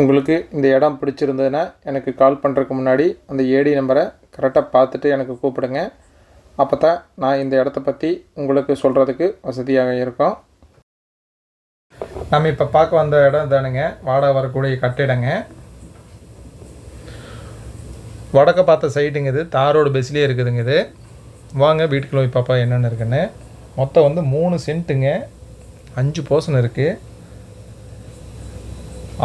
உங்களுக்கு இந்த இடம் பிடிச்சிருந்ததுன்னா எனக்கு கால் பண்ணுறதுக்கு முன்னாடி அந்த ஏடி நம்பரை கரெக்டாக பார்த்துட்டு எனக்கு கூப்பிடுங்க. அப்போ தான் நான் இந்த இடத்த பற்றி உங்களுக்கு சொல்கிறதுக்கு வசதியாக இருக்கும். நம்ம இப்போ பார்க்க வந்த இடம் தானுங்க வாடகை வரக்கூடிய கட்டிடங்க. வடக்க பார்த்த சைட்டுங்க இது. தாரோடு பெஸ்லேயே இருக்குதுங்க இது. வாங்க வீட்டுக்குள்ள போய் பாப்பா என்னென்ன இருக்குன்னு. மொத்தம் வந்து மூணு சென்ட்டுங்க அஞ்சு போர்ஷன் இருக்குது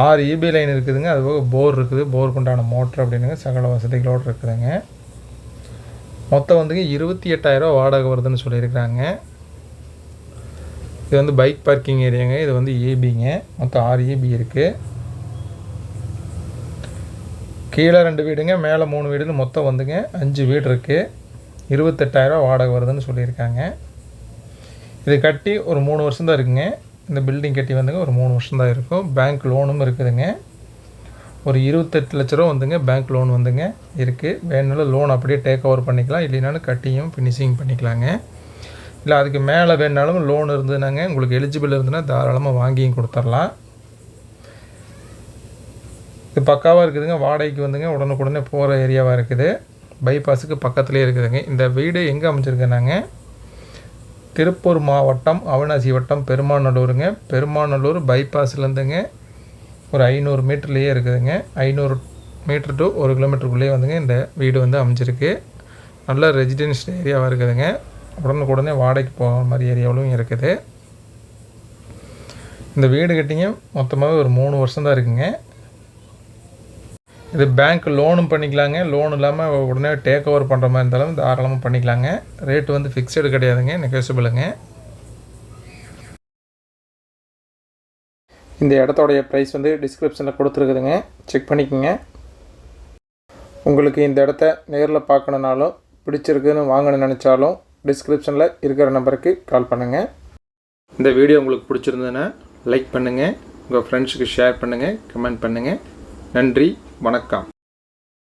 ஆறு இபி லைன் இருக்குதுங்க. அது போக போர் இருக்குது. போருக்கு உண்டான மோட்ரு அப்படின்னுங்க. சகல வசதிகளோடு இருக்குதுங்க. மொத்தம் வந்துங்க இருபத்தி எட்டாயிரரூவா வாடகை வருதுன்னு சொல்லியிருக்கிறாங்க. இது வந்து பைக் பார்க்கிங் ஏரியாங்க இது வந்து e ஏபிங்க மொத்தம் ஆறு ஏபி இருக்குது கீழே ரெண்டு வீடுங்க. மேலே மூணு வீடுன்னு மொத்தம் வந்துங்க அஞ்சு வீடு இருக்குது இருபத்தெட்டாயிரரூவா வாடகை வருதுன்னு சொல்லியிருக்காங்க. இது கட்டி ஒரு மூணு வருஷம் தான் இருக்குங்க. இந்த பில்டிங் கட்டி வந்துங்க ஒரு மூணு வருஷம் தான் இருக்கும். பேங்க் லோனும் இருக்குதுங்க. ஒரு இருபத்தெட்டு லட்ச ரூபா வந்துங்க பேங்க் லோன் வந்துங்க. இருக்குது வேணுனாலும் லோன் அப்படியே டேக் ஓவர் பண்ணிக்கலாம். இல்லைனாலும் கட்டியும் ஃபினிஷிங் பண்ணிக்கலாங்க. இல்லை அதுக்கு மேலே வேணுனாலும் லோன் இருந்ததுனாங்க உங்களுக்கு எலிஜிபிள் இருந்ததுன்னா தாராளமாக வாங்கியும் கொடுத்துர்லாம் இது பக்காவாக இருக்குதுங்க. வாடகைக்கு வந்துங்க உடனுக்குடனே போகிற ஏரியாவாக இருக்குது. பைபாஸுக்கு பக்கத்துலேயே இருக்குதுங்க. இந்த வீடு எங்கே அமைச்சிருக்கேனாங்க திருப்பூர் மாவட்டம் அவிநாசி வட்டம் பெருமாநல்லூருங்க. பெருமாநல்லூர் பைபாஸ்லேருந்துங்க ஒரு ஐநூறு மீட்டர்லேயே இருக்குதுங்க. ஐநூறு மீட்டர் டு ஒரு கிலோமீட்டருக்குள்ளேயே வந்துங்க இந்த வீடு வந்து அமைஞ்சிருக்கு. நல்ல ரெசிடென்ஷியல் ஏரியாவாக இருக்குதுங்க. உடனுக்குடனே வாடகைக்கு போகிற மாதிரி ஏரியாவிலும் இருக்குது. இந்த வீடு கட்டிங்க. மொத்தமாகவே ஒரு மூணு வருஷம் தான் இருக்குங்க. இது பேங்க் லோனும் பண்ணிக்கலாங்க. லோன் இல்லாமல் உடனே டேக் ஓவர் பண்ணுற மாதிரி இருந்தாலும் தாராளமாக பண்ணிக்கலாங்க. ரேட்டு வந்து ஃபிக்ஸடு கிடையாதுங்க. நெகோசியபிளுங்க இந்த இடத்தோடைய ப்ரைஸ் வந்து டிஸ்கிரிப்ஷனில் கொடுத்துருக்குதுங்க. செக் பண்ணிக்கோங்க. உங்களுக்கு இந்த இடத்த நேரில் பார்க்கணுனாலும் பிடிச்சிருக்குன்னு வாங்கணும்னு நினச்சாலும் டிஸ்கிரிப்ஷனில் இருக்கிற நம்பருக்கு கால் பண்ணுங்கள் இந்த வீடியோ உங்களுக்கு பிடிச்சிருந்ததுன்னா லைக் பண்ணுங்கள் உங்கள் ஃப்ரெண்ட்ஸுக்கு ஷேர் பண்ணுங்கள் கமெண்ட் பண்ணுங்கள் நன்றி. வணக்கம்.